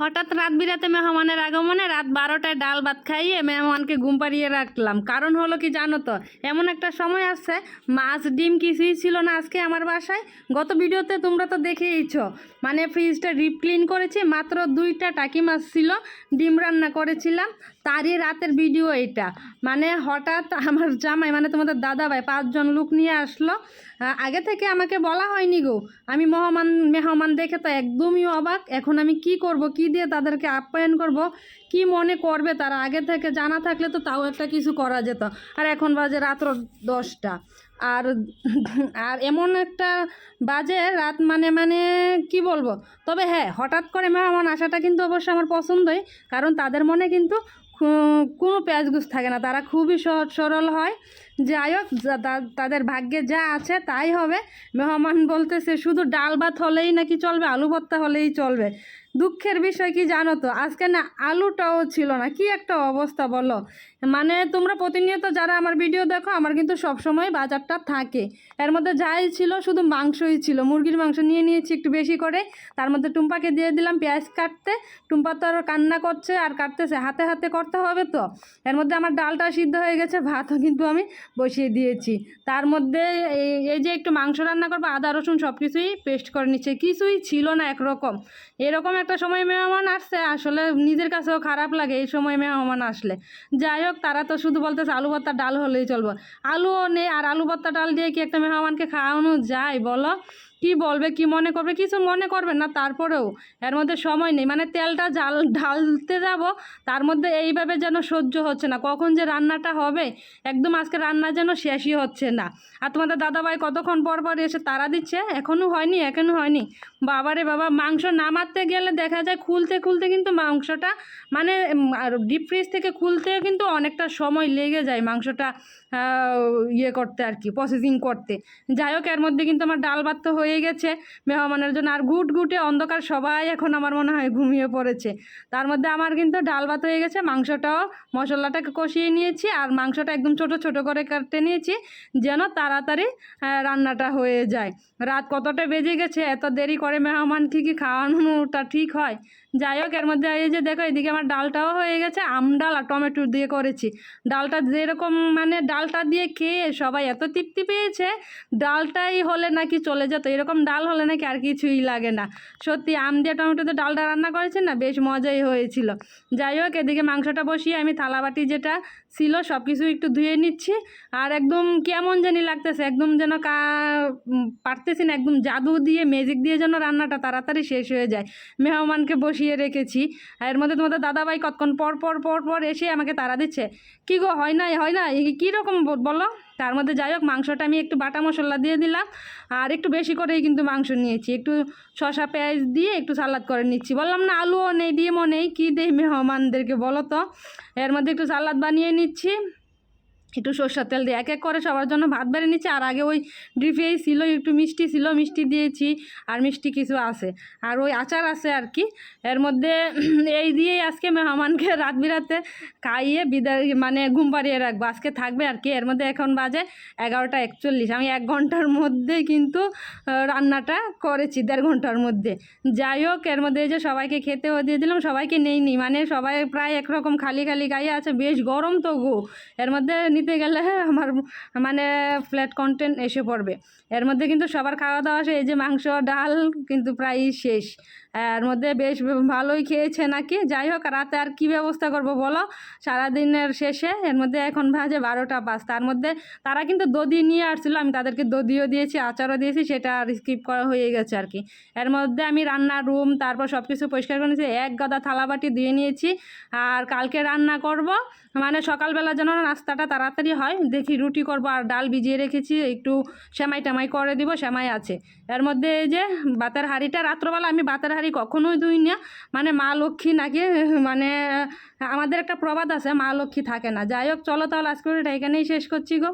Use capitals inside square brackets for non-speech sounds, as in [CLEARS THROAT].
হঠাৎ রাত বিরাতে মেহমানের আগমনে রাত বারোটায় ডাল ভাত খাইয়ে মেহমানকে ঘুম পাড়িয়ে রাখলাম। কারণ হলো কি জানো তো? এমন একটা সময় আসছে, মাছ, ডিম কিছুই ছিল না আজকে আমার বাসায়। গত ভিডিওতে তোমরা তো দেখেইছ। মানে ফ্রিজটা ডিপ ক্লিন করেছি, মাত্র দুইটা টাকি মাছ ছিল, ডিম রান্না করেছিলাম। তারই রাতের ভিডিও এটা। মানে হঠাৎ আমার জামাই মানে তোমাদের দাদা ভাই পাঁচজন লোক নিয়ে আসলো। আগে থেকে আমাকে বলা হয়নি গো। আমি মহমান, মেহমান দেখে তো একদমই অবাক। এখন আমি কি করব, কি দিয়ে তাদেরকে আপ্যায়ন করব, কি মনে করবে তারা? আগে থেকে জানা থাকলে তো তাও একটা কিছু করা যেত। আর এখন বাজে রাত্র দশটা। আর আর এমন একটা বাজে রাত মানে মানে কি বলব? তবে হ্যাঁ হঠাৎ করে মেহমান আসাটা কিন্তু অবশ্য আমার পছন্দই। কারণ তাদের মনে কিন্তু কোনো প্যাঁচগুস থাকে না। তারা খুবই সহজ সরল হয়। যাই হোক তাদের ভাগ্যে যা আছে তাই হবে। মেহমান বলতেছে, শুধু ডাল ভাত হলেই নাকি চলবে, আলু ভর্তা হলেই চলবে। দুঃখের বিষয় কি জানো তো? আজকে না আলুটাও ছিল না। কি একটা অবস্থা বলো? মানে তোমরা প্রতিনিয়ত যারা আমার ভিডিও দেখো, আমার কিন্তু সবসময় বাজারটা থাকে। এর মধ্যে যাই ছিল, শুধু মাংসই ছিল। মুরগির মাংস নিয়ে নিয়েছি একটু বেশি করে। তার মধ্যে টুম্পাকে দিয়ে দিলাম পেঁয়াজ কাটতে। টুম্পা তো আর কান্না করছে আর কাটতেছে। হাতে হাতে করতে হবে তো। এর মধ্যে আমার ডালটা সিদ্ধ হয়ে গেছে, ভাতও কিন্তু আমি বসিয়ে দিয়েছি। তার মধ্যে এই যে একটু মাংস রান্না করব, আদা, রসুন সব কিছুই পেস্ট করে নিচ্ছে। কিছুই ছিল না একরকম। এরকম একটা সময় মেহমান আসছে, আসলে নিজের কাছেও খারাপ লাগে এই সময় মেহমান আসলে। যাই হোক, তারা তো শুধু বলতেছে আলু ভর্তা ডাল হলেই চলবো। আলুও নেই, আর আলু ভর্তা ডাল দিয়ে কি একটা মেহমানকে খাওয়ানো যায় বলো? কি বলবে, কি মনে করবে, কিছু মনে করবে না, তারপরেও এর মধ্যে সময় নেই। মানে তেলটা জাল, ঢালতে যাব, তার মধ্যে এইভাবে যেন সহ্য হচ্ছে না। কখন যে রান্নাটা হবে, একদম আজকে রান্না যেন শেষই হচ্ছে না। আর তোমাদের দাদাভাই কতক্ষণ পর পর এসে তারা দিচ্ছে? এখনও হয়নি এখনও হয়নি। বাবারে বাবা, মাংস নামাতে গেলে দেখা যায় খুলতে খুলতে কিন্তু মাংসটা মানে আর ডিপ ফ্রিজ থেকে খুলতে কিন্তু অনেকটা সময় লেগে যায় মাংসটা ইয়ে করতে আর কি প্রসেসিং করতে। যাই হোক, এর মধ্যে কিন্তু আমার ডাল ভাত তো হয়ে গেছে। মেহমানের জন্য আর গুট গুটে অন্ধকার সবাই এখন আমার মনে হয় ঘুমিয়ে পড়েছে। তার মধ্যে আমার কিন্তু ডাল ভাত হয়ে গেছে, মাংসটাও, মশলাটাকে কষিয়ে নিয়েছি আর মাংসটা একদম ছোট ছোট করে কাটতে নিয়েছি যেন তাড়াতাড়ি রান্নাটা হয়ে যায়। রাত কতটা বেজে গেছে, এত দেরি করে মেহমান কি কি খাওয়ানোটা ঠিক হয়? যাই হোক, এর মধ্যে এই যে দেখো, এদিকে আমার ডালটাও হয়ে গেছে, আম ডাল আর টমেটো দিয়ে করেছি। ডালটা যেরকম মানে ডালটা দিয়ে খেয়ে সবাই এত তৃপ্তি পেয়েছে, ডালটাই হলে নাকি চলে যেত এরকম ডাল হলে নাকি আর কিছুই লাগে না। সত্যি, আম দিয়ে টমেটো দিয়ে ডালটা রান্না করেছে না? বেশ মজাই হয়েছিল। যাই হোক, এদিকে মাংসটা বসিয়ে আমি থালাবাটি যেটা ছিল সব কিছু একটু ধুয়ে নিচ্ছি। আর একদম কেমন জানি লাগতেছে, একদম যেন কা পারতেছি না, একদম জাদু দিয়ে ম্যাজিক দিয়ে যেন রান্নাটা তাড়াতাড়ি শেষ হয়ে যায়। মেহমানকে বসিয়ে রেখেছি। আর এর মধ্যে তোমাদের দাদাভাই কতক্ষণ পর পর পর পর এসে আমাকে তাড়া দিচ্ছে। কী গো, হয় না হয় না কীরকম বলো? তার মধ্যে যাই হোক, মাংসটা আমি একটু বাটা মশলা দিয়ে দিলাম। আর একটু বেশি করেই কিন্তু মাংস নিয়েছি। একটু শশা পেঁয়াজ দিয়ে একটু সালাদ করে নিচ্ছি। বললাম, না, আলুও নেই, ডিমও নেই, কী দেই মেহমানদেরকে বলো তো? এর মধ্যে একটু সালাদ বানিয়ে নিচ্ছি। একটু সর্ষের তেল দিয়ে এক এক করে সবার জন্য ভাত বেড়ে নিচ্ছি, আর আগে ওই ড্রিফেই ছিল, একটু মিষ্টি ছিল, মিষ্টি দিয়েছি, আর মিষ্টি কিছু আছে। আর ওই আচার আছে আর কি, এর মধ্যে [CLEARS THROAT] এই দিয়েই আজকে মেহমানকে [LAUGHS] রাত বিরাতে খাইয়ে বিদায় মানে ঘুম পাড়িয়ে রাখব, আজকে থাকবে আর কি, এর মধ্যে এখন বাজে এগারোটা একচল্লিশ, আমি এক ঘণ্টার মধ্যে কিন্তু রান্নাটা করেছি, দেড় ঘণ্টার মধ্যে। যাই হোক, এর মধ্যে যে সবাইকে খেতেও দিয়ে দিলাম, সবাইকে নেই নি মানে সবাই প্রায় একরকম খালি খালি গায়ে আছে, বেশ গরম তো গো, এর মধ্যে নিতে গেলে আমার মানে ফ্ল্যাট কন্টেন্ট এসে পড়বে। এর মধ্যে কিন্তু সবার খাওয়া দাওয়া সেই এই যে মাংস, ডাল কিন্তু প্রায় শেষ। এর মধ্যে বেশ ভালোই খেয়েছে নাকি? যাই হোক, রাতে আর কি ব্যবস্থা করব বলো? সারাদিনের শেষে এর মধ্যে এখন ভাজে বারোটা পাঁচ। তার মধ্যে তারা কিন্তু দধি নিয়ে আসছিল, আমি তাদেরকে দধিও দিয়েছি, আচারও দিয়েছি, সেটা আর স্কিপ করা হয়ে গেছে আর কি। এর মধ্যে আমি রান্নার রুম তারপর সব কিছু পরিষ্কার করে নিয়েছি, এক গাদা থালাবাটি দিয়ে নিয়েছি, আর কালকে রান্না করব। মানে সকালবেলা যেন নাস্তাটা তাড়াতাড়ি হয়, দেখি রুটি করব আর ডাল ভিজিয়ে রেখেছি, একটু সেমাই টামাই করে দিব, সেমাই আছে। এর মধ্যে এই যে বাতের হাঁড়িটা, রাত্রবেলা আমি বাতের হাঁড়ি কখনোই ধুই না। মানে মা লক্ষ্মী নাকি মানে আমাদের একটা প্রবাদ আছে, মা লক্ষ্মী থাকে না। যাই হোক, চলো তাহলে আজকে এখানেই শেষ করছি গো।